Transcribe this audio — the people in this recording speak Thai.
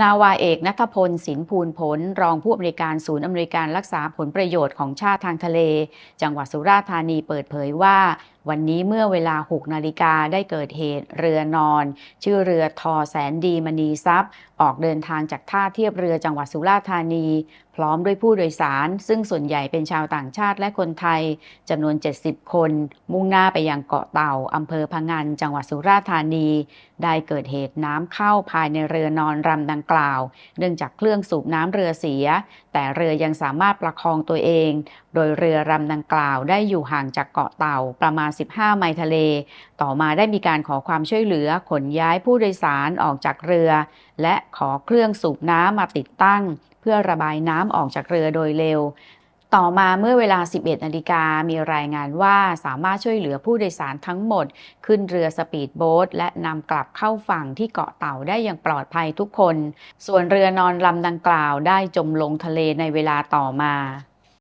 นาวาเอกนัทพลสินภูลผล รองผู้อำนวยการศูนย์อำนวยการรักษาผลประโยชน์ของชาติทางทะเล จังหวัดสุราษฎร์ธานีเปิดเผยว่า วันนี้เมื่อเวลา 6 นาฬิกาได้เกิดเหตุเรือนอน ชื่อเรือทอแสนดีมณีทรัพย์ ออกเดินทางจากท่าเทียบเรือจังหวัดสุราษฎร์ธานี พร้อมด้วยผู้โดยสาร ซึ่งส่วนใหญ่เป็นชาวต่างชาติและคนไทยจำนวน 70 คน มุ่งหน้าไปยังเกาะเต่าอำเภอพะงันจังหวัดสุราษฎร์ธานี ได้เกิดเหตุน้ำเข้าภายในเรือนอนรำดังกล่าว เนื่องจากเครื่องสูบน้ำเรือเสีย แต่เรือยังสามารถประคองตัวเอง โดยเรือรำดังกล่าวได้อยู่ห่างจากเกาะเต่าประมาณ 15 ไมล์ทะเล ต่อมาได้มีการขอความช่วยเหลือขนย้ายผู้โดยสารออกจากเรือ และขอเครื่องสูบน้ำมาติดตั้ง เพื่อระบายน้ำออกจากเรือโดยเร็ว ต่อมาเมื่อเวลา 11 นาฬิกามีรายงานว่าสามารถช่วยเหลือผู้โดยสารทั้งหมด ขึ้นเรือสปีดโบ๊ทและนำกลับเข้าฝั่งที่เกาะเต่าได้อย่างปลอดภัยทุกคน ส่วนเรือนอนลำดังกล่าวได้จมลงทะเลในเวลาต่อมา